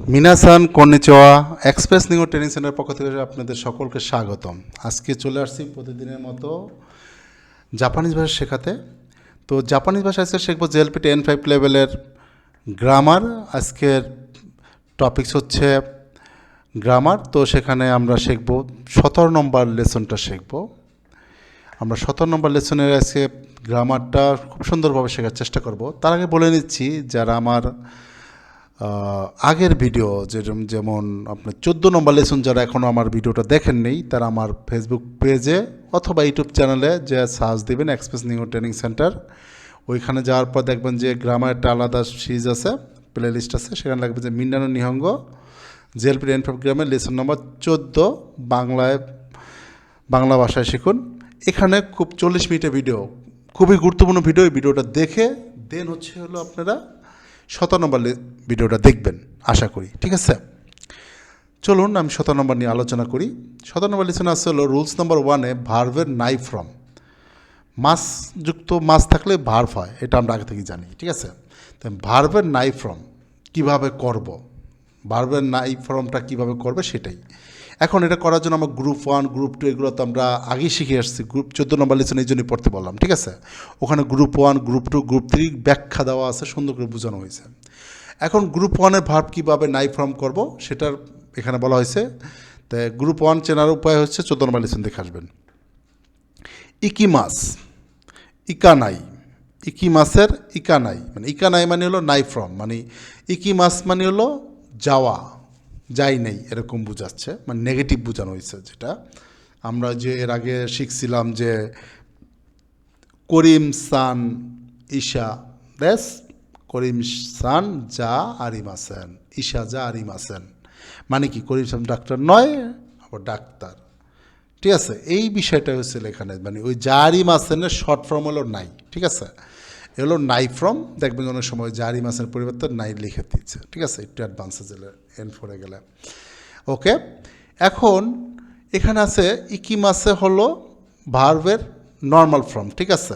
মিনাসান কর্নিচোয়া express new training সেন্টারের পক্ষ থেকে আপনাদের সকলকে স্বাগতম। আজকে চলে আসছি প্রতিদিনের মতো জাপানিজ ভাষা শেখাতে। তো জাপানিজ ভাষা আজকে শিখব জেএলপি টেন ফাইভ লেভেলের গ্রামার। আজকের টপিকস হচ্ছে গ্রামার। তো সেখানে আমরা শিখব সতেরো নম্বর লেসনটা শিখব। আমরা সতেরো নম্বর লেসনের আজকে গ্রামারটা খুব সুন্দরভাবে শেখার চেষ্টা করব। তার আগে বলে নিচ্ছি, যারা আমার আগের ভিডিও যেরকম যেমন আপনার চোদ্দ নম্বর লেসন যারা এখনও আমার ভিডিওটা দেখেন নেই, তারা আমার ফেসবুক পেজে অথবা ইউটিউব চ্যানেলে যে সার্চ দেবেন এক্সপ্রেস নিউ ট্রেনিং সেন্টার ওইখানে যাওয়ার পর দেখবেন যে গ্রামার একটা আলাদা সিরিজ আছে প্লে লিস্ট আছে, সেখানে লাগবে যে মিন্ডানো নিহঙ্গ জেএলপি টেন ফাইভ গ্রামের লেসন নম্বর চোদ্দ, বাংলায় বাংলা ভাষায় শিখুন। এখানে খুব চল্লিশ মিনিটের ভিডিও খুবই গুরুত্বপূর্ণ ভিডিও এই ভিডিওটা দেখে দেন হচ্ছে হলো আপনারা সতেরো নম্বর ভিডিওটা দেখবেন, আশা করি। ঠিক আছে? চলুন, আমি সতেরো নম্বর নিয়ে আলোচনা করি। সতেরো নম্বর লিসন আছে হলো রুলস নম্বর ওয়ানে ভার্ভের নাই ফ্রম। মাস যুক্ত মাস থাকলে ভার্ভ হয়, এটা আমরা আগে থেকে জানি, ঠিক আছে? তো ভার্ভের নাই ফ্রম কীভাবে করব? ভার্ভের নাই ফর্মটা কীভাবে করবে সেটাই। এখন এটা করার জন্য আমরা গ্রুপ ওয়ান গ্রুপ টু এগুলো তো আমরা আগেই শিখে আসছি। গ্রুপ চোদ্দ নম্বর লেসন এই জন্যই পড়তে বললাম, ঠিক আছে? ওখানে group one group two group three ব্যাখ্যা দেওয়া আছে, সুন্দর করে বোঝানো হয়েছে। এখন গ্রুপ ওয়ানের ভার্ব কীভাবে নাই ফর্ম করব সেটার এখানে বলা হয়েছে। তাই গ্রুপ ওয়ান চেনার উপায় হচ্ছে চোদ্দ নম্বর লেসন দেখে আসবেন। ইকিমাস, ইকানাই ইকি মাসের ইকানাই মানে ইকানাই মানে হলো নাই ফ্রম মানে ইকি মাস মানে হলো যাওয়া। যাই নেই, এরকম বোঝাচ্ছে মানে নেগেটিভ বোঝানো হয়েছে যেটা। আমরা যে এর আগে শিখছিলাম যে করিম সান ঈশা, ব্যাস, করিম সান যা আরিম আছেন ঈশা যা আরিম আছেন মানে কি, করিম সান ডাক্তার নয়, আবার ডাক্তার। ঠিক আছে, এই বিষয়টা হচ্ছে এখানে মানে ওই জারি মাসেনের শর্ট ফর্ম হলো নাই, ঠিক আছে? হলো নাই ফ্রম দেখবেন অনেক সময় জারি মাসের পরিবর্তে নাই লিখে দিচ্ছে। ঠিক আছে? একটু অ্যাডভান্সে গেলে এন ফোরে গেলে। ওকে এখন এখানে আছে ইকি মাসে হলো ভার্ভের নর্মাল ফর্ম ঠিক আছে?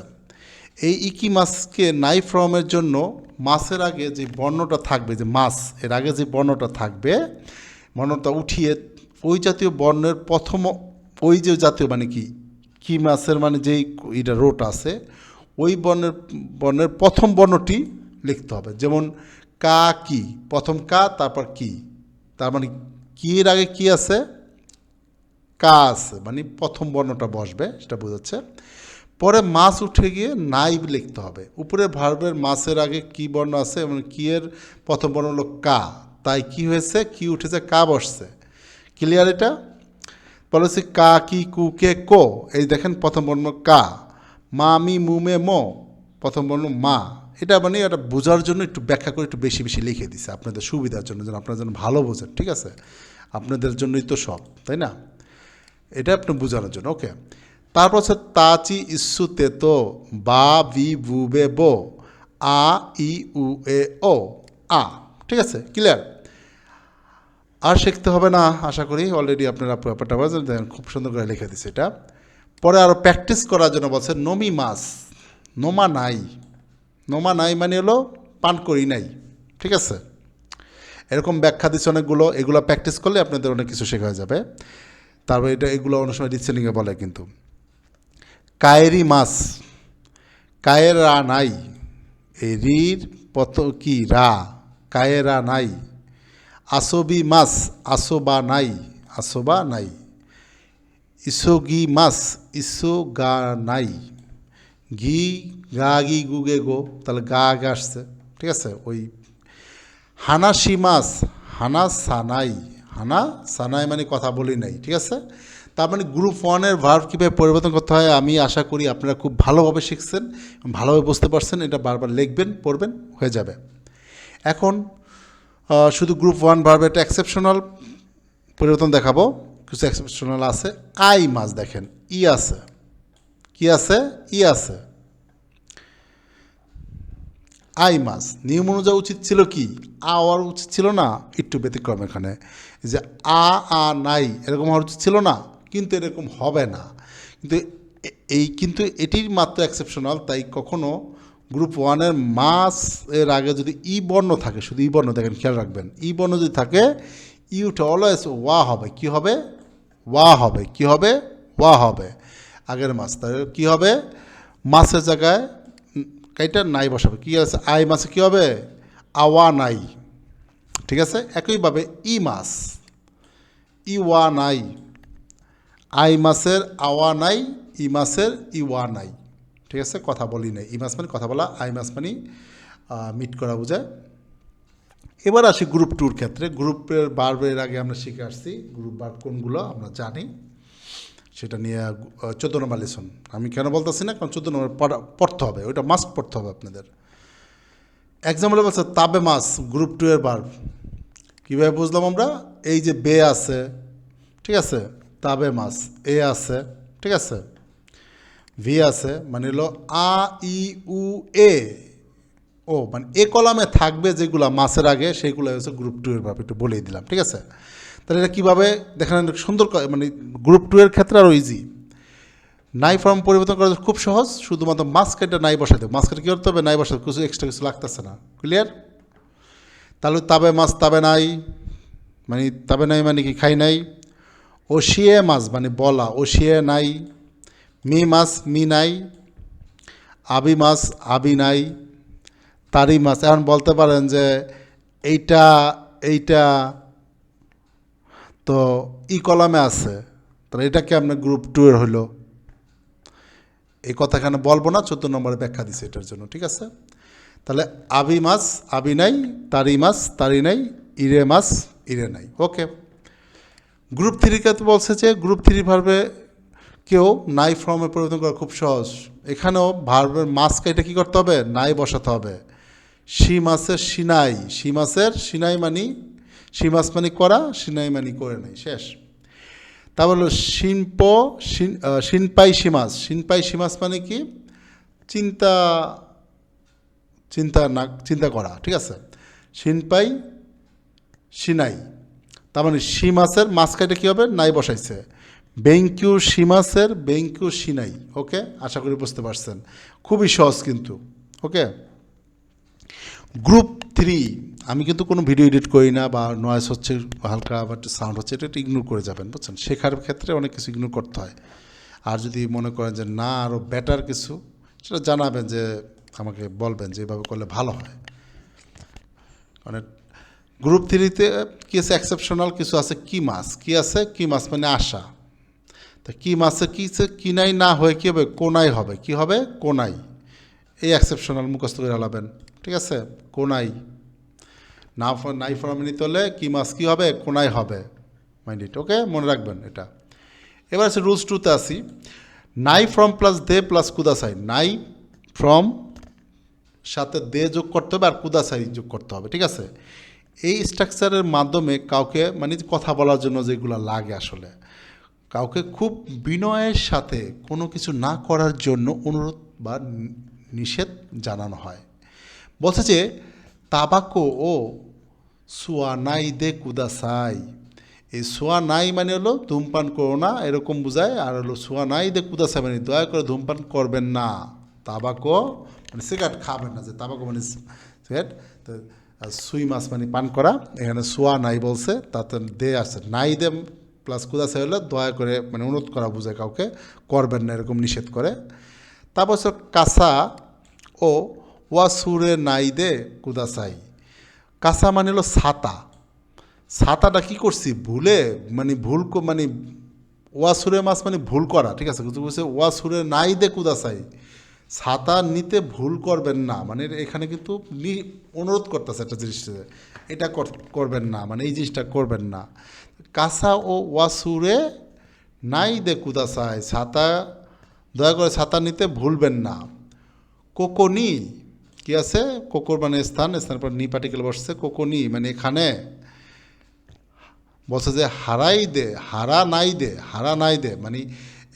এই ইকি মাসকে নাই ফর্মের জন্য মাসের আগে যে বর্ণটা থাকবে, যে মাস, এর আগে যে বর্ণটা থাকবে, বর্ণটা উঠিয়ে ওই জাতীয় বর্ণের প্রথম, ওই যে জাতীয় মানে কি? কি মাসের মানে যেই এটা রোট আছে ওই বর্ণের বর্ণের প্রথম বর্ণটি লিখতে হবে। যেমন, কা কি, প্রথম কা, তারপর কি। তার মানে কি এর আগে কি আছে? কা আছে মানে প্রথম বর্ণটা বসবে, সেটা বোঝাচ্ছে। পরে মাছ উঠে গিয়ে নাই লিখতে হবে। উপরে ভার্বের মাছের আগে কি বর্ণ আছে, এবং কি এর প্রথম বর্ণ হলো কা। তাই কি হয়েছে? কি উঠেছে, কা বসছে। ক্লিয়ার এটা? বলেছি কা, কি, কু, কে, কো। এই দেখেন প্রথম বর্ণ কা। মা মি মুমে মো। প্রথম বর্ণ মা। এটা মানে এটা বোঝার জন্য একটু ব্যাখ্যা করে একটু বেশি বেশি লিখে দিছে। আপনাদের সুবিধার জন্য যেন আপনারা যেন ভালো বোঝেন, ঠিক আছে? আপনাদের জন্যই তো সব, তাই না? এটা আপনি বোঝানোর জন্য, ওকে। তারপর হচ্ছে, তাচি ইস্যু তেতো বা বি বু বে আ, ই, উ, এ, ও। আ, ঠিক আছে? ক্লিয়ার আর শিখতে হবে না, আশা করি। অলরেডি আপনারা ব্যাপারটা খুব সুন্দর করে লিখে দিচ্ছে এটা। পরে আরও প্র্যাকটিস করার জন্য বলছে, নমি মাস নোমা নাই। নোমা নাই মানে হলো পান করি নাই। ঠিক আছে? এরকম ব্যাখ্যা দিচ্ছে অনেকগুলো, এগুলো প্র্যাকটিস করলে আপনাদের অনেক কিছু শেখা যাবে। তারপর এটা, এগুলো অনেক সময় রিসেলিংয়ে বলে কিন্তু। কায়েরি মাস কায়ের রা নাই। এই রির পত কি? রা। কায়েরা নাই। আসবি মাস আসোবা নাই। আসোবা নাই। ইসোগি মাস ইসো গা নাই ঘি গা গি গুগে গো, তাহলে গা আগে আসছে, ঠিক আছে? ওই হানাসি মাস হানা সানাই হানা, সানাই মানে কথা বলি নাই, ঠিক আছে? তার মানে গ্রুপ ওয়ানের ভার্ব কীভাবে পরিবর্তন করতে হয়, আমি আশা করি আপনারা খুব ভালোভাবে শিখছেন, ভালোভাবে বুঝতে পারছেন, এটা বারবার লিখবেন, পড়বেন, হয়ে যাবে। এখন শুধু গ্রুপ ওয়ান ভার্ব একটা এক্সেপশনাল পরিবর্তন দেখাবো। কিছু এক্সেপশনাল আছে। আই মাছ দেখেন, ই আছে। কি আছে? ই আছে। আই মাস নিয়ম অনুযায়ী উচিত ছিল কি? আ হওয়ার উচিত ছিল না, একটু ব্যতিক্রম এখানে। যে আ আ, নাই, এরকম হওয়ার উচিত ছিল না, কিন্তু এরকম হবে না। কিন্তু এই কিন্তু এটির মাত্র এক্সেপশনাল তাই কখনো গ্রুপ ওয়ানের মাস এর আগে যদি ই বর্ণ থাকে, শুধু ই বর্ণ দেখেন, খেয়াল রাখবেন, ই বর্ণ যদি থাকে ইউটা অলওয়েজ ওয়া হবে। কি হবে? ওয়া হবে। কি হবে? ওয়া হবে। আগের মাস, তাহলে কী হবে? মাসের জায়গায় কাইটা নাই বসাবে। কী আছে? আই মাসে কী হবে? আওয়া নাই। ঠিক আছে? একইভাবে ই মাস। ই ওয়া নাই। আই মাসের আওয়া নাই, ই মাসের ওয়া নাই। ঠিক আছে? কথা বলি নাই। ই মাস মানে কথা বলা, আই মাস মানে মিট করা বোঝায়। এবার আসি গ্রুপ টুর ক্ষেত্রে। গ্রুপের বার্বের আগে আমরা শিখে আসছি গ্রুপ বার্ব কোনগুলো আমরা জানি। সেটা নিয়ে চোদ্দ নম্বর লেসন আমি কেন বলতেছি না? কারণ চোদ্দ নম্বর পড়া- পড়তে হবে। ওইটা মাস্ট পড়তে হবে আপনাদের। এক্সাম্পলে বলছে, তাবে মাস গ্রুপ টু এর বার্ব কীভাবে বুঝলাম আমরা? এই যে বে আছে, ঠিক আছে? তাবে মাস এ আছে, ঠিক আছে? ভি আছে মানে হলো আ, ই, উ, এ। ও মানে এ কলামে থাকবে যেগুলো মাসের আগে, সেইগুলো হচ্ছে গ্রুপ টু এর ভাবে একটু বলেই দিলাম, ঠিক আছে? তাহলে এটা কীভাবে, দেখেন, সুন্দর মানে গ্রুপ টু এর ক্ষেত্রে আরও ইজি নাই ফর্ম পরিবর্তন করা খুব সহজ, শুধুমাত্র মাছ কেটে নাই বসাতে মাছ কেটে কী করতে হবে? নাই বসাতে কিছু এক্সট্রা কিছু লাগতেছে না। ক্লিয়ার তাহলে তাবে মাছ, তাবে নাই। মানে তাবে নাই মানে কি খাই নাই? ওশিয়ে মাছ মানে বলা, ওশিয়ে নাই। মি মাছ, মি নাই। আবি মাছ, আবি নাই। তারি মাছ। এখন বলতে পারেন যে এইটা এইটা তো ই কলামে আছে। তাহলে এটা কি আপনার গ্রুপ টু এর হলো এই কথা এখানে বলব না, চোদ্দ নম্বরে ব্যাখ্যা দিছে এটার জন্য, ঠিক আছে? তাহলে আবি মাছ, আবি নাই তারি মাছ তারি নাই, ইরে মাছ, ইরে নাই। ওকে। গ্রুপ থ্রিকে তো বলছে যে গ্রুপ থ্রি ভার্বে কেউ নাই ফর্মে পরিবর্তন করা খুব সহজ। এখানেও ভার্বের মাছকে এটা কী করতে হবে? নাই বসাতে হবে। সি মাছের সিনাই। সি মাছের সিনাই মানি সি মাছ মানি করা, সিনাই মানি করে নাই। শেষ। তারপর হলো শিল্প শিনপাই সীমাস শিনপাই সীমাস মানে কি? চিন্তা চিন্তা না, চিন্তা করা, ঠিক আছে? শিনপাই, সিনাই। তার মানে সীমাসের কাটে কী হবে? নাই বসাইছে। বেঙ্কিউ সীমাসের বেঙ্কিউ সিনাই। ওকে? আশা করি বুঝতে পারছেন। খুবই সহজ কিন্তু। ওকে? গ্রুপ থ্রি, আমি কিন্তু কোনো ভিডিও এডিট করি না বা নয়েস হচ্ছে হালকা বা সাউন্ড হচ্ছে, এটা ইগনোর করে যাবেন, বুঝছেন? শেখার ক্ষেত্রে অনেক কিছু ইগনোর করতে হয়। আর যদি মনে করেন যে না আরও বেটার কিছু, সেটা জানাবেন যে আমাকে বলবেন যে এভাবে করলে ভালো হয়। মানে গ্রুপ থ্রিতে কি আছে? এক্সেপশনাল কিছু আছে? কি মাছ কি আছে? কি মাছ মানে আশা। তা কি মাছে কী কিনাই না হয়ে কী হবে? কোনাই হবে। কি হবে? কোনাই এই এক্সেপশনাল মুখস্থ করে হালাবেন। ঠিক আছে? কোনাই না নাই ফর্মে নিতে হলে কি মাছ কী হবে? কোনাই হবে। মাইন্ড ইট ওকে মনে রাখবেন এটা। এবার আছে রুলস টুতে আসি। নাই ফ্রম প্লাস দে প্লাস কুদাসাই। নাই ফ্রম সাথে দে যোগ করতে হবে আর কুদাসাই যোগ করতে হবে, ঠিক আছে? এই স্ট্রাকচারের মাধ্যমে কাউকে মানে কথা বলার জন্য যেগুলো লাগে আসলে, কাউকে খুব বিনয়ের সাথে কোনো কিছু না করার জন্য অনুরোধ বা নিষেধ জানানো হয়। বলছে যে তাবাকো ও সুয়ানাই দে কুদাসাই। এই সোয়া নাই মানে হলো ধূমপান করো না, এরকম বোঝায়। আর হলো সোয়া নাই দে কুদাসাই মানে দয়া করে ধূমপান করবেন না। তাবাকো মানে সিগারেট খাবেন না যে তাবাকো মানে সিগারেট। তো সুই মাছ মানে পান করা। এখানে সোয়া নাই বলছে, তাতে দে আছে নাই দে প্লাস কুদাসাই হলে দয়া করে মানে অনুরোধ করা বোঝায় কাউকে, করবেন না, এরকম নিষেধ করে। তারপর কাসা ও ওয়াসুরে নাই দে কুদাসাই। কাসা মানে হলো ছাতা। ছাতাটা কি করছি? ভুলে মানে ভুল মানে মানে ওয়াসুরে মাছ মানে ভুল করা, ঠিক আছে? বলছে ওয়াসুরে নাই দে কুদাসাই। ছাতা নিতে ভুল করবেন না। মানে এখানে কিন্তু অনুরোধ করতেছে একটা জিনিসটা এটা কর- করবেন না মানে এই জিনিসটা করবেন না। কাসা ও ওয়াসুরে নাই দে কুদাসাই। ছাতা, দয়া করে ছাতা নিতে ভুলবেন না। কোকোনি কি আছে? কোকোর মানে স্থান, স্থানের পর নি পার্টিকেল বসছে কোকোনি মানে এখানে। বলছে যে হারাই দে, হারা নাই দে, হারা নাই দে মানে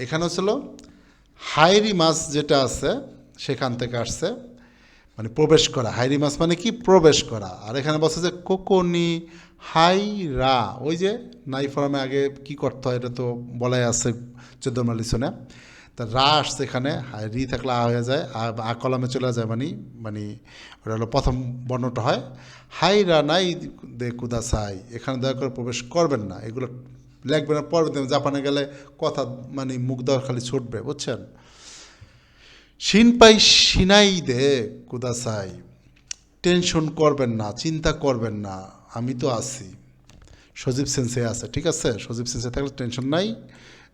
এখানে ছিল হাইরি মাছ যেটা আছে, সেখান থেকে আসছে মানে প্রবেশ করা। হাইরি মাছ মানে কি? প্রবেশ করা। আর এখানে বলছে যে কোকোনি হাই রা ওই যে নাই ফর্মে আগে কি করতে হয়, এটা তো বলাই আছে চোদ্দ মালিশনে তা রা আসছে এখানে আর রি থাকলে আ হয়ে যায়, আ কলামে চলে যায় মানে মানে ওটা হলো প্রথম বর্ণটা হয়, হাই রা নাই দে কুদাসাই এখানে দয়া করে প্রবেশ করবেন না, এগুলো লিখবেন না পড়বেন জাপানে গেলে কথা মানে মুখ দেওয়ার খালি ছুটবে, বুঝছেন? শিনপাই সিনাই দে কুদাসাই টেনশন করবেন না, চিন্তা করবেন না, আমি তো আছি। সজীব সেন্সে আছে, ঠিক আছে? সজীব সেন্সে থাকলে টেনশন নাই।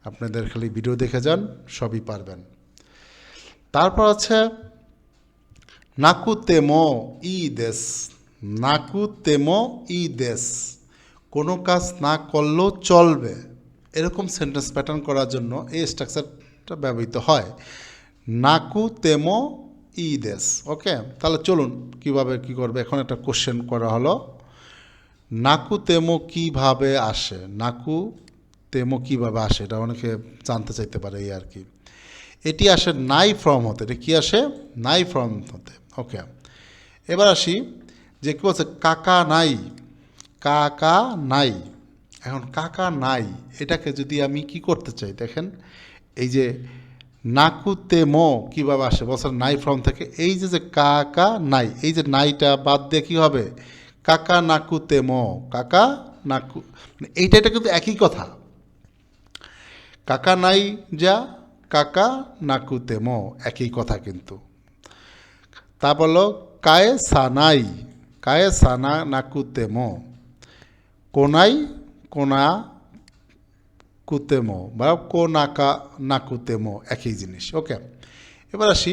আপনাদের খালি ভিডিও দেখে যান, সবই পারবেন। তারপর আছে নাকু তেমো ই দেশ নাকু তেমো ই দেশ কোনো কাজ না করলেও চলবে। এরকম সেন্টেন্স প্যাটার্ন করার জন্য এই স্ট্রাকচারটা ব্যবহৃত হয়। নাকু তেমো ই দেশ ওকে তাহলে চলুন, কীভাবে কি করবে? এখন একটা কোশ্চেন করা হলো। নাকু তেমো কীভাবে আসে? নাকু তেমো কীভাবে আসে, এটা অনেকে জানতে চাইতে পারে এই আর কি। এটি আসে নাই ফ্রম হতে, এটা কী আসে? নাই ফ্রম হতে ওকে এবার আসি যে কি বলছে, কাকা নাই কাকা নাই। এখন কাকা নাই, এটাকে যদি আমি কি করতে চাই, দেখেন, এই যে নাকু তেমো কীভাবে আসে বছর নাই ফ্রম থেকে, এই যে যে কাকা নাই, এই যে নাইটা বাদ দিয়ে কী হবে? কাকা নাকু তেমো, কাকা নাকু মানে এইটা, এটা কিন্তু একই কথা। কাকা নাই যা, কাকা নাকু তেমো একই কথা কিন্তু। তা বলো, কায়ে সানাই কায়ে সানা নাকু তেমো কোনাই কোনা কুতেমো বা কোনাকা নাকুতেমো একই জিনিস। ওকে, এবার আসি।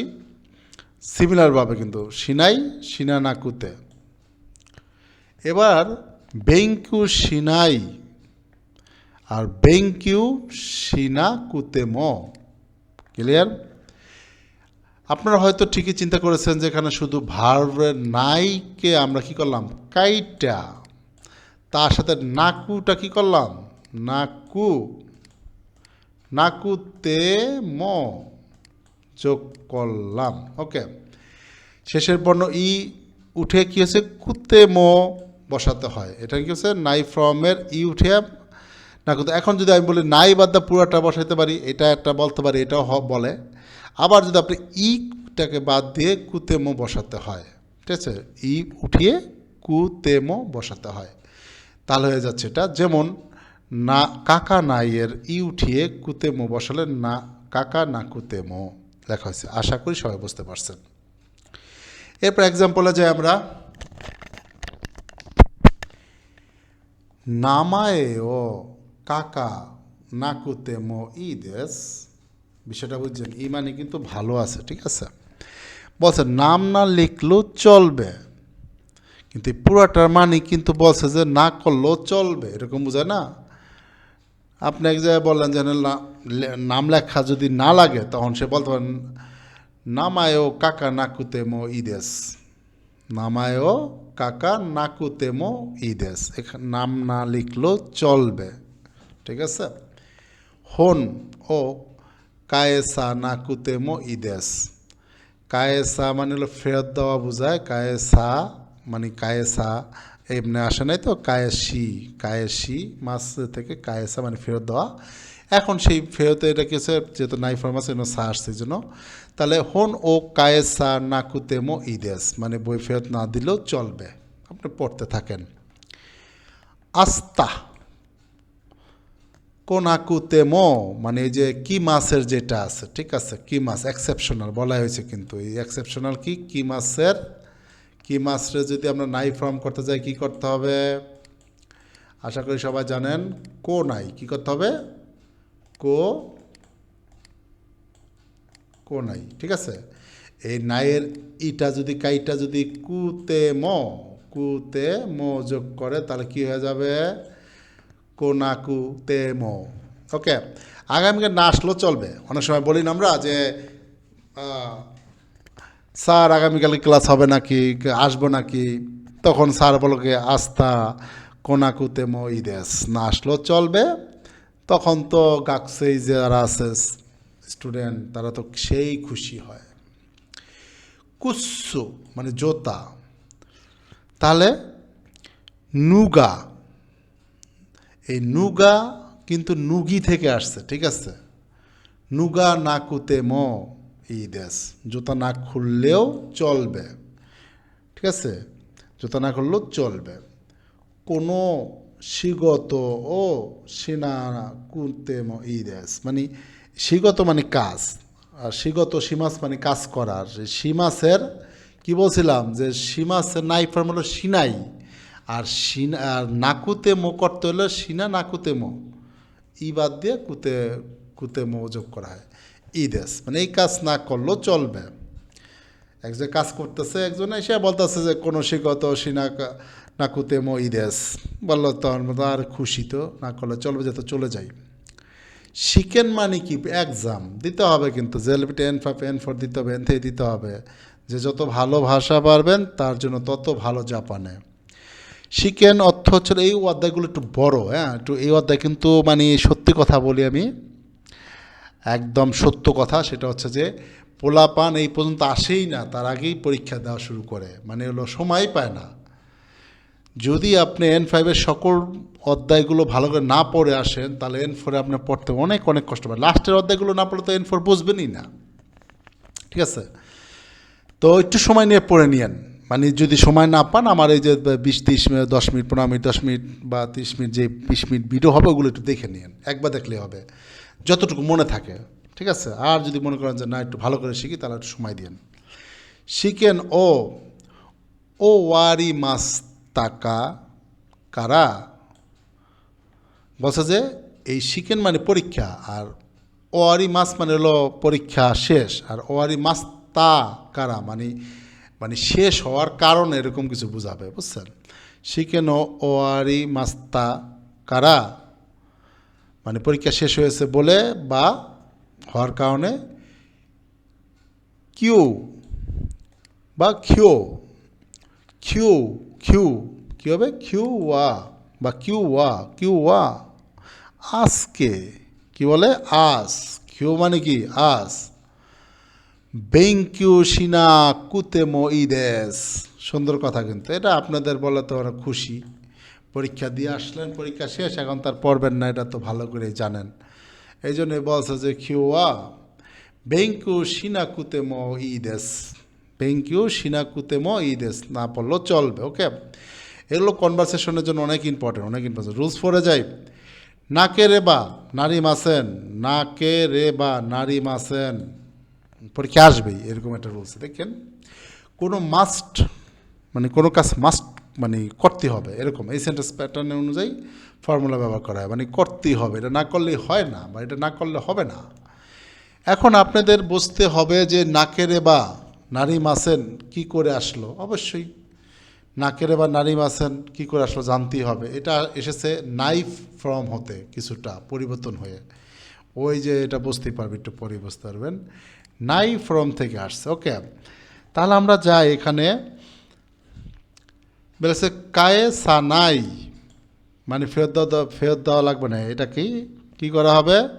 সিমিলারভাবে কিন্তু সিনাই সিনা নাকুতে। এবার, বেঙ্কু সিনাই আর বেঙ্কিউ সিনা কুতেমো। ক্লিয়ার আপনারা হয়তো ঠিকই চিন্তা করেছেন যে এখানে শুধু ভার্বের নাইকে আমরা কি করলাম? কাইটা। তার সাথে নাকুটা কি করলাম? নাকু। নাকুতে ম যোগ করলাম। ওকে শেষের বর্ণ ই উঠে কি হচ্ছে কুতে মো বসাতে হয়। এটা কি হচ্ছে নাই ফ্রমের ই উঠে নাকুতে এখন যদি আমি বলি, নাই বাদ দা পুরোটা বসাইতে পারি, এটা একটা বলতে পারি, এটাও বলে। আবার যদি আপনি ইটাকে বাদ দিয়ে কুতেমো বসাতে হয়, ঠিক আছে? ই উঠিয়ে কুতেমো বসাতে হয়, তাহলে হয়ে যাচ্ছে এটা। যেমন, না, কাকা নাইয়ের ই উঠিয়ে কুতেমো বসালে না, কাকা না কুতেমো, লেখা হয়েছে। আশা করি সবাই বুঝতে পারছেন। এরপর এক্সাম্পলে যাই আমরা। নামায়ে ও কাকা নাকুতেমো ই দেশ বিষয়টা বুঝছেন ই মানে কিন্তু ভালো আছে, ঠিক আছে? বলছে, নাম না লিখলেও চলবে। কিন্তু পুরাটার মানে কিন্তু বলছে যে না করলেও চলবে, এরকম বোঝায় না? আপনি এক জায়গায় বললেন যে নাম লেখা যদি না লাগে, তখন সে বলতে পারেন, নামায়ও কাকা নাকুতে নাকুতেমো ইদেশ নামায়ও কাকা নাকুতেমো এখানে নাম না লিখলেও চলবে। ঠিক আছে? হন ও কায়েসা নাকুতেমো ইদেশ কায়েসা মানে হলো ফেরত দেওয়া বোঝায়, কায়েসা মানে কায়েসা, এমনি আসে নাই তো, কায়েসি কায়েসি মাছ থেকে কায়েসা মানে ফেরত দেওয়া। এখন সেই ফেরত এটা কি হচ্ছে? যেহেতু নাই ফর্ম আছে এজন্য সা আসছে জন্য তাহলে হন ও কায়েসা নাকুতেমো ইদেশ মানে বই ফেরত না দিলেও চলবে। আপনি পড়তে থাকেন। আস্তা কোনাকুতেমো মানে এই যে কি মাছের যেটা আছে, ঠিক আছে? কি মাছ? এক্সেপশনাল বলা হয়েছে কিন্তু। এই এক্সেপশনাল কি? কি মাছের? কি মাছের যদি আমরা নাই ফর্ম করতে যাই, কি করতে হবে? আশা করি সবাই জানেন কো নাই কি করতে হবে? কো কো নাই ঠিক আছে? এই নাইয়ের ইটা যদি, কাইটা যদি কুতে ম কুতে ম যোগ করে, তাহলে কি হয়ে যাবে? কোনাকু তেমো। ওকে আগামীকাল না আসলেও চলবে। অনেক সময় বলি না আমরা যে স্যার আগামীকালে ক্লাস হবে নাকি, আসব নাকি, তখন স্যার বলো কি আস্থা, কোনাকু তেমো ইদেশ না আসলেও চলবে। তখন তো গাকসেই যারা আছে স্টুডেন্ট তারা তো সেই খুশি হয়। কুস্সু মানে জোতা। তাহলে, নুগা এই নুগা কিন্তু নুগি থেকে আসছে, ঠিক আছে? নুগা না নাকুতে ম ই দেশ। জুতা না খুললেও চলবে, ঠিক আছে? জুতা না খুললেও চলবে। কোনো শিগত ও সিনা কুতে ম ই দেশ। মানে সিগত মানে কাজ, আর সিগত সীমাস মানে কাজ করার। সীমাসের, কি বলছিলাম? যে সীমাসের নাই ফর্ম হলো সিনাই। আর সিনা, আর নাকুতে মো করতে হলো সিনা নাকুতে মো। ই বাদ দিয়ে কুতে কুতে মো যোগ করা হয়। ই দেশ মানে এই কাজ না করলেও চলবে। একজন কাজ করতেছে একজন এসে বলতেছে যে কোনো শিগত সিনা নাকুতে মো ই দেশ। বলল তখন আর খুশি তো না করলে চলবে যেত চলে যাই। শিকেন মানে কি? এক্সাম দিতে হবে কিন্তু JLPT N five N four দিতে হবে এন থ্রি দিতে হবে। যে যত ভালো ভাষা পারবেন, তার জন্য তত ভালো জাপানে। শিকেন অর্থ হচ্ছে এই অধ্যায়গুলো একটু বড় হ্যাঁ একটু এই অধ্যায় কিন্তু মানে সত্যি কথা বলি আমি, একদম সত্য কথা সেটা হচ্ছে যে পোলাপান এই পর্যন্ত আসেই না, তার আগেই পরীক্ষা দেওয়া শুরু করে মানে হলো সময় পায় না। যদি আপনি এন ফাইভের সকল অধ্যায়গুলো ভালো করে না পড়ে আসেন, তাহলে এন ফোরে আপনার পড়তে অনেক অনেক কষ্ট পায় লাস্টের অধ্যায়গুলো না পড়লে তো এন ফোর বুঝবেনই না, ঠিক আছে? তো একটু সময় নিয়ে পড়ে নিয়েন। মানে যদি সময় না পান, আমার এই যে বিশ, তিরিশ মিনিট, দশ মিনিট, পনেরো মিনিট, দশ মিনিট বা তিরিশ মিনিট, যে বিশ মিনিট ভিডিও হবে, ওগুলো একটু দেখে নিন একবার দেখলেই হবে। যতটুকু মনে থাকে, ঠিক আছে? আর যদি মনে করেন যে, না, একটু ভালো করে শিখি, তাহলে একটু সময় দিন শিখেন, ও ও ওয়ারি মাস তাকা কারা? বলছে যে, এই শিকেন মানে পরীক্ষা, আর ওয়ারি মাস মানে হলো পরীক্ষা শেষ, আর ওয়ারি মাস তা কারা? মানে মানে শেষ হওয়ার কারণ এরকম কিছু বোঝাবে, বুঝছেন? শিকেন ওয়ারি মাস্তা কারা? মানে পরীক্ষা শেষ হয়েছে বলে বা হওয়ার কারণে কিউ বা খিও কিউ কিউ, কী হবে? কিউ ওয়া বা কিউ ওয়া কিউ ওয়া, আজকে, কি বলে? আস কিউ মানে কি? আস বেঙ্কিউ সিনা কুতেমো ইদেশ সুন্দর কথা কিন্তু। এটা আপনাদের বলে তো অনেক খুশি। পরীক্ষা দিয়ে আসলেন, পরীক্ষা শেষ, এখন তার পড়বেন না, এটা তো ভালো করেই জানেন। এই জন্য বলছে যে খিওয়া বেঙ্কিউ সিনা কুতেমো ইদেশ বেঙ্কিউ সিনা কুতেমো ইদেশ না পড়লেও চলবে, ওকে? এগুলো কনভারসেশনের জন্য অনেক ইম্পর্টেন্ট অনেক ইম্পর্টেন্ট রুলস ফোরে যাই। নাকে রে বা নারী মাসেন? নাকে রে বা নারী মাসেন? পরীক্ষা আসবেই এরকম একটা রুলস দেখেন, কোনো মাস্ট মানে কোনো কাজ মাস্ট মানে করতে হবে, এরকম। এই সেন্টেন্স প্যাটার্ন অনুযায়ী ফর্মুলা ব্যবহার করা হয়। মানে করতেই হবে। এটা না করলেই হয় না, বা এটা না করলে হবে না। এখন আপনাদের বুঝতে হবে যে নাকেরে বা নারী মাসেন কি করে আসলো? অবশ্যই। নাকেরে বা নারী মাসেন কি করে আসলো জানতেই হবে। এটা এসেছে নাইফ ফ্রম হতে কিছুটা পরিবর্তন হয়ে। ওই যে এটা বুঝতেই পারবে, একটু পরে বুঝতে পারবেন। নাই ফ্রম থেকে আসছে ওকে তাহলে আমরা যাই এখানে। বলেছে, কায়ে সানাই। মানে ফেরত দেওয়া ফেরত দেওয়া লাগবে না। এটা কি? কি করা হবে?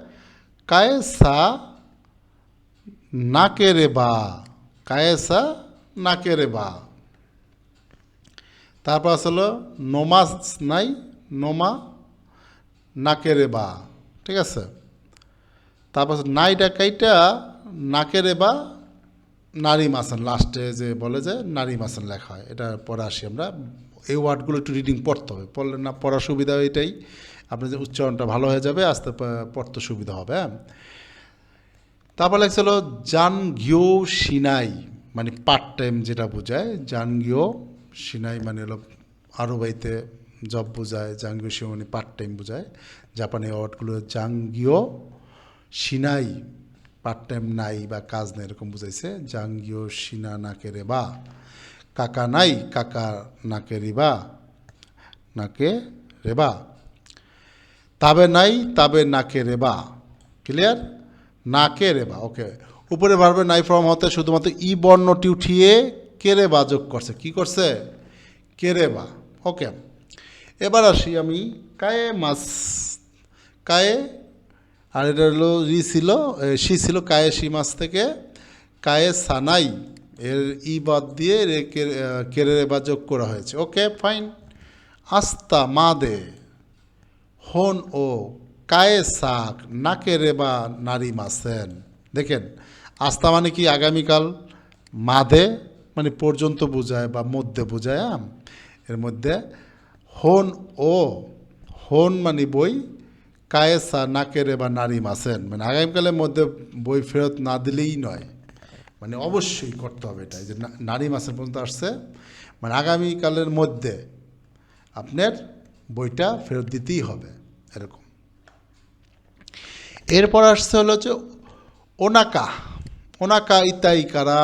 কায়ে সা নাকে রে বা। কায়ে সা নাকে রে বা? তারপর আসলো নোমা নাই, নোমা নাকে রে বা। ঠিক আছে? তারপর নাই ডাকাইটা নাকের বা নারী মাসান লাস্টে যে বলে যে নারী মাসান লেখা হয়, এটা পড়ে আসি আমরা। এই ওয়ার্ডগুলো একটু রিডিং পড়তে হবে। পড়লে না পড়ার সুবিধা এটাই আপনার যে উচ্চারণটা ভালো হয়ে যাবে, আস্তে পড়তে সুবিধা হবে হ্যাঁ। তারপর লেগছিল জান ঘিও সিনাই মানে পার্ট টাইম যেটা বোঝায় জান গিও সিনাই মানে হলো আরবাইতে জব বোঝায় জাঙ্গিও সিও মানে পার্ট টাইম বোঝায়। জাপানি ওয়ার্ডগুলো জাঙ্গিও সিনাই পার্ট টাইম নাই বা কাজ নেই, এরকম বুঝাইছে। জাঙ্গিও সিনা নাকে রে বা। কাকা নাই, কাকা নাকে রিবা নাকে রেবা তাবে নাই, তাবে নাকে রেবা ক্লিয়ার নাকে রেবা ওকে উপরে বাড়বে নাই ফর্ম হতে শুধুমাত্র ই বর্ণটি উঠিয়ে কেরে বা যোগ করছে। কি করছে? কেরে বা। ওকে এবার আসি আমি কায়ে মাস, কায়ে আর এটা হলো রি ছিল সি ছিল কায়ে মাস থেকে কায়ে সানাই এর ই বাদ দিয়ে রে কে- আহ, কেরে বা যোগ করা হয়েছে। Okay fine. আস্তা মা দে হন ও কায়ে সাক নাকে রেবা নারী মাসেন দেখেন আস্তা মানে কি আগামীকাল? মাধে মানে পর্যন্ত বোঝায় বা মধ্যে বোঝায়। এর মধ্যে হন ও হন মানে বই কায়েসা নাকেরে বা নারী মাসেন। মানে আগামীকালের মধ্যে বই ফেরত না দিলেই নয়। মানে অবশ্যই করতে হবে এটা যে নারী মাসের পর্যন্ত আসছে। মানে আগামীকালের মধ্যে আপনার বইটা ফেরত দিতেই হবে, এরকম। এরপর আসছে হলো যে ওনাকা ওনাকা ইতাই কারা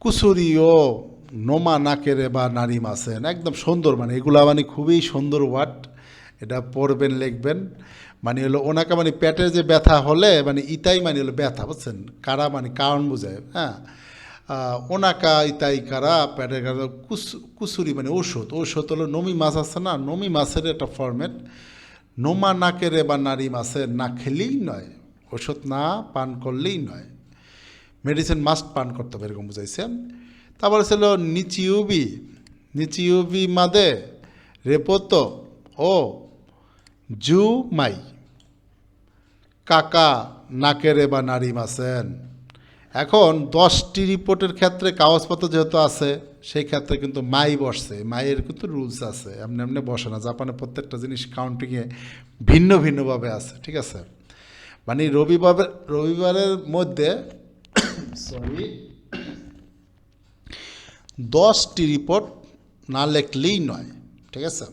কুসুরিও, নোমা নাকেরে বা নারী মাসেন। একদম সুন্দর মানে এগুলা মানে খুবই সুন্দর ওয়ার্ড। এটা পড়বেন, লিখবেন। মানে হলো ওনাকে মানে পেটের যে ব্যথা হলে মানে ইতাই মানে হলো ব্যথা, বুঝছেন? কারা মানে কারণ বোঝায় হ্যাঁ? ওনাকা ইতাই কারা, পেটের কারা কুস, কুসুরি মানে ঔষধ। ঔষধ হলো নমি মাছ আছে না? নমি মাছের একটা ফরম্যাট নোমা না কেড়ে বা নারী মাছের না খেলেই নয়। ওষুধ না পান করলেই নয়। মেডিসিন মাস্ট পান করতে হবে, এরকম বুঝাইছেন? তারপরে ছিল নিচিউবি নিচিউবি মাদে রেপোতো। ও জু মাই কাকা নাকেরে বা নারী মাসেন এখন দশটি রিপোর্টের ক্ষেত্রে কাগজপত্র যেহেতু আছে, সেই ক্ষেত্রে কিন্তু মাই বসছে। মায়ের কিন্তু রুলস আছে। এমনি এমনি বসে না। জাপানে প্রত্যেকটা জিনিস কাউন্টিংয়ে ভিন্ন ভিন্নভাবে আছে, ঠিক আছে? মানে রবিবার, রবিবারের মধ্যে সরি দশটি রিপোর্ট না লেখলেই নয়, ঠিক আছে?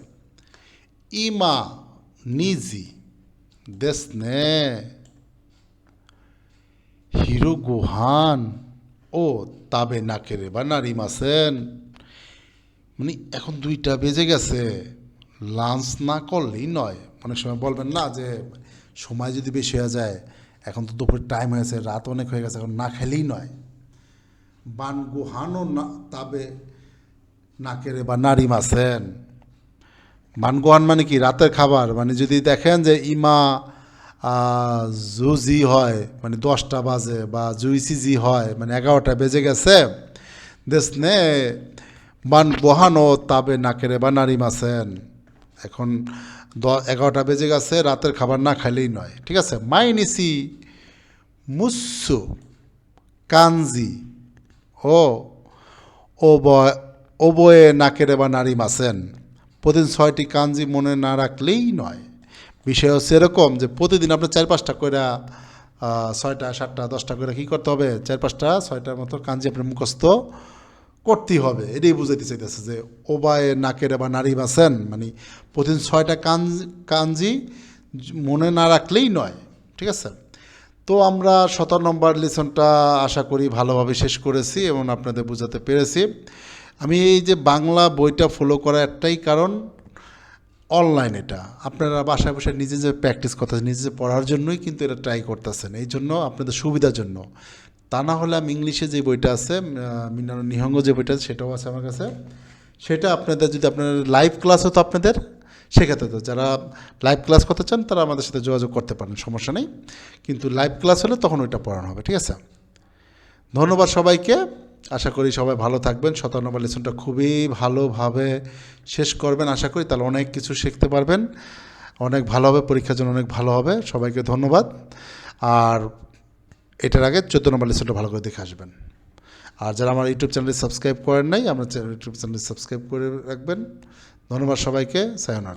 ইমা নিজি দেশনে হিরো গোহান ও তাবে নাকেরে বা নারী মাসেন মানে এখন দুইটা বেজে গেছে। লাঞ্চ না করলেই নয়। অনেক সময় বলবেন না যে, সময় যদি বেশি হয়ে যায়, এখন তো দুপুর টাইম হয়েছে, রাত অনেক হয়ে গেছে, এখন না খেলেই নয়। বান গুহানও না, তাবে নাকেরে বা নারী মাসেন। বানগোহান মানে কি? রাতের খাবার। মানে যদি দেখেন যে ইমা জুজি হয় মানে দশটা বাজে বা জুইসিজি হয় মানে এগারোটা বেজে গেছে, দেশ নে বান বহানো তাবে নাকেরে বা নারী মাসেন এখন দ, এগারোটা বেজে গেছে, রাতের খাবার না খাইলেই নয়। ঠিক আছে? মাইনিসি, মুসু, কানজি, ও ওবয় ওবয়ে নাকেরে বা নারী মাসেন প্রতিদিন ছয়টি কাঞ্জি মনে না রাখলেই নয়। বিষয় হচ্ছে এরকম যে প্রতিদিন আপনার চার পাঁচটা করে ছয়টা, সাতটা, দশটা করে কী করতে হবে? চার পাঁচটা, ছয়টার মতো কাঞ্জি আপনার মুখস্থ করতেই হবে। এটাই বুঝাইতে চাইতেছে যে ওবায়ে নাকের বা নারী বাসেন মানে প্রতিদিন ছয়টা কাঞ্জি কাঞ্জি মনে না রাখলেই নয়, ঠিক আছে? তো আমরা সতেরো নম্বর লিসনটা আশা করি ভালোভাবে শেষ করেছি এবং আপনাদের বোঝাতে পেরেছি। আমি এই যে বাংলা বইটা ফলো করার একটাই কারণ অনলাইন এটা। আপনারা বাসায় বসে নিজে যে প্র্যাকটিস করতেছেন, নিজে পড়ার জন্যই কিন্তু এটা ট্রাই করতেছেন। এই জন্য আপনাদের সুবিধার জন্য। তা না হলে আমি ইংলিশে যে বইটা আছে মিনার নিহঙ্গ যে বইটা আছে, সেটাও আছে আমার কাছে। সেটা আপনাদের যদি আপনার লাইভ ক্লাস হতো আপনাদের, সেক্ষেত্রে তো যারা লাইভ ক্লাস করতে চান, তারা আমাদের সাথে যোগাযোগ করতে পারেন, সমস্যা নেই। কিন্তু লাইভ ক্লাস হলে তখন ওইটা পড়ানো হবে, ঠিক আছে? ধন্যবাদ সবাইকে। আশা করি সবাই ভালো থাকবেন। সতেরো নম্বর লেসনটা খুবই ভালোভাবে শেষ করবেন। আশা করি তাহলে অনেক কিছু শিখতে পারবেন। অনেক ভালো হবে, পরীক্ষার জন্য অনেক ভালো হবে। সবাইকে ধন্যবাদ। আর এটার আগে চোদ্দ নম্বর লেসনটা ভালো করে দেখে আসবেন। আর যারা আমার ইউটিউব চ্যানেলটি সাবস্ক্রাইব করেন নাই, আমার ইউটিউব চ্যানেলটি সাবস্ক্রাইব করে রাখবেন। ধন্যবাদ সবাইকে। সায়নার।